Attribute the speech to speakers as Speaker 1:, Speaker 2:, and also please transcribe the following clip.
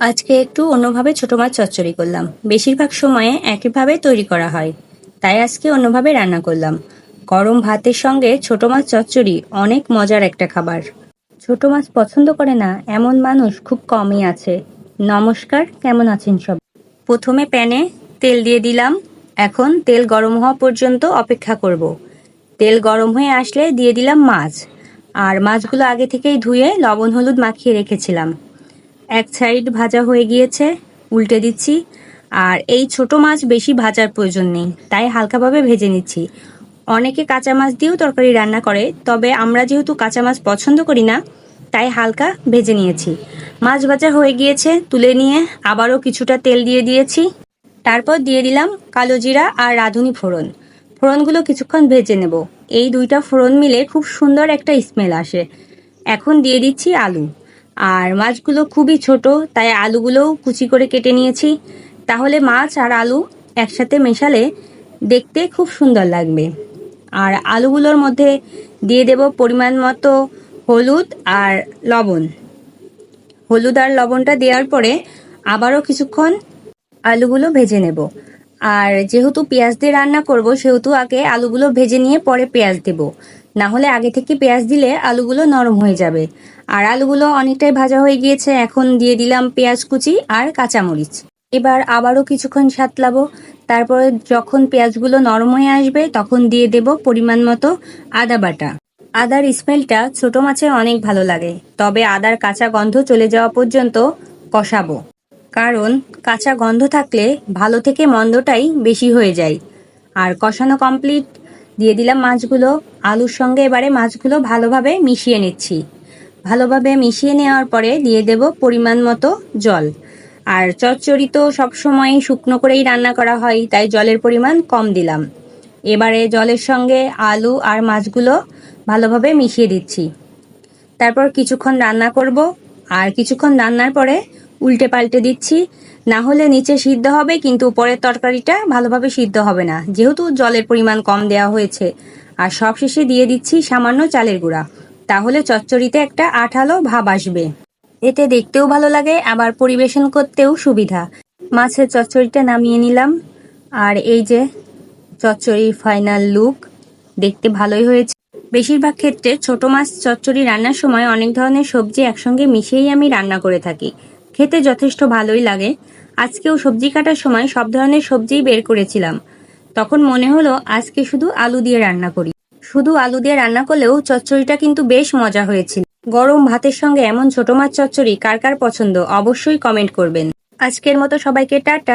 Speaker 1: আজকে একটু অন্যভাবে ছোট মাছ চচ্চড়ি করলাম। বেশিরভাগ সময়ে একইভাবে তৈরি করা হয়। তাই আজকে অন্যভাবে রান্না করলাম। গরম ভাতের সঙ্গে ছোট মাছ চচ্চড়ি অনেক মজার একটা খাবার। ছোট মাছ পছন্দ করে না এমন মানুষ খুব কমই আছে। নমস্কার, কেমন আছেন সব? প্রথমে প্যানে তেল দিয়ে দিলাম। এখন তেল গরম হওয়া পর্যন্ত অপেক্ষা করব। তেল গরম হয়ে আসলে দিয়ে দিলাম মাছ। আর মাছগুলো আগে থেকেই ধুয়ে লবণ, হলুদ মাখিয়ে রেখেছিলাম। এক সাইড ভাজা হয়ে গিয়েছে, উল্টে দিচ্ছি। আর এই ছোট মাছ বেশি ভাজার প্রয়োজন নেই, তাই হালকাভাবে ভেজে নিচ্ছি। অনেকে কাঁচা মাছ দিয়েও তরকারি রান্না করে, তবে আমরা যেহেতু কাঁচা মাছ পছন্দ করি না, তাই হালকা ভেজে নিয়েছি। মাছ ভাজা হয়ে গিয়েছে, তুলে নিয়ে আবারও কিছুটা তেল দিয়ে দিয়েছি। তারপর দিয়ে দিলাম কালো জিরা আর রাঁধুনি ফোড়ন। ফোড়নগুলো কিছুক্ষণ ভেজে নেব। এই দুইটা ফোড়ন মিলে খুব সুন্দর একটা স্মেল আসে। এখন দিয়ে দিচ্ছি আলু। আর মাছগুলো খুবই ছোট, তাই আলুগুলোও কুচি করে কেটে নিয়েছি। তাহলে মাছ আর আলু একসাথে মেশালে দেখতে খুব সুন্দর লাগবে। আর আলুগুলোর মধ্যে দিয়ে দেব পরিমাণ মতো হলুদ আর লবণ। হলুদ আর লবণটা দেওয়ার পরে আবারও কিছুক্ষণ আলুগুলো ভেজে নেব। আর যেহেতু পেঁয়াজ দিয়ে রান্না করব, সেহেতু আগে আলুগুলো ভেজে নিয়ে পরে পেঁয়াজ দেব। না হলে আগে থেকে পেঁয়াজ দিলে আলুগুলো নরম হয়ে যাবে। আর আলুগুলো অনেকটাই ভাজা হয়ে গিয়েছে, এখন দিয়ে দিলাম পেঁয়াজ কুচি আর কাঁচামরিচ। এবার আবারও কিছুক্ষণ সাতলাবো। তারপরে যখন পেঁয়াজগুলো নরম হয়ে আসবে, তখন দিয়ে দেব পরিমাণ মতো আদা বাটা। আদার স্মেলটা ছোট মাছে অনেক ভালো লাগে, তবে আদার কাঁচা গন্ধ চলে যাওয়া পর্যন্ত কষাবো। কারণ কাঁচা গন্ধ থাকলে ভালো থেকে মন্দটাই বেশি হয়ে যায়। আর কষানো কমপ্লিট দিয়ে দিলাম মাছগুলো। আলুর সঙ্গে এবারে মাছগুলো ভালোভাবে মিশিয়ে নিচ্ছি। ভালোভাবে মিশিয়ে নেওয়ার পরে দিয়ে দেব পরিমাণ মতো জল। আর চচ্চড়ি তো সবসময় শুকনো করেই রান্না করা হয়, তাই জলের পরিমাণ কম দিলাম। এবারে জলের সঙ্গে আলু আর মাছগুলো ভালোভাবে মিশিয়ে দিচ্ছি। তারপর কিছুক্ষণ রান্না করব। আর কিছুক্ষণ রান্নার পরে উল্টে পাল্টে দিচ্ছি। না হলে নিচে সিদ্ধ হবে, কিন্তু উপরের তরকারিটা ভালোভাবে সিদ্ধ হবে না। যেহেতু জলের পরিমাণ কম দেওয়া হয়েছে, আর সবশেষে দিয়ে দিচ্ছি সামান্য চালের গুঁড়া। তাহলে চচ্চড়িতে একটা আঠালো ভাব আসবে। এতে দেখতেও ভালো লাগে, আবার পরিবেশন করতেও সুবিধা। মাছের চচ্চড়িটা নামিয়ে নিলাম। আর এই যে চচ্চড়ির ফাইনাল লুক, দেখতে ভালোই হয়েছে। বেশিরভাগ ক্ষেত্রে ছোট মাছ চচ্চড়ি রান্নার সময় অনেক ধরনের সবজি একসঙ্গে মিশিয়েই আমি রান্না করে থাকি। খেতে যথেষ্ট ভালোই লাগে। আজকেও সবজি কাটার সময় সব ধরনের সবজিই বের করেছিলাম। তখন মনে হলো, আজকে শুধু আলু দিয়ে রান্না করি। শুধু আলু দিয়ে রান্না করলেও চচ্চড়িটা কিন্তু বেশ মজা হয়েছিল। গরম ভাতের সঙ্গে এমন ছোট মাছ চচ্চড়ি কার কার পছন্দ অবশ্যই কমেন্ট করবেন। আজকের মতো সবাইকে টাটা।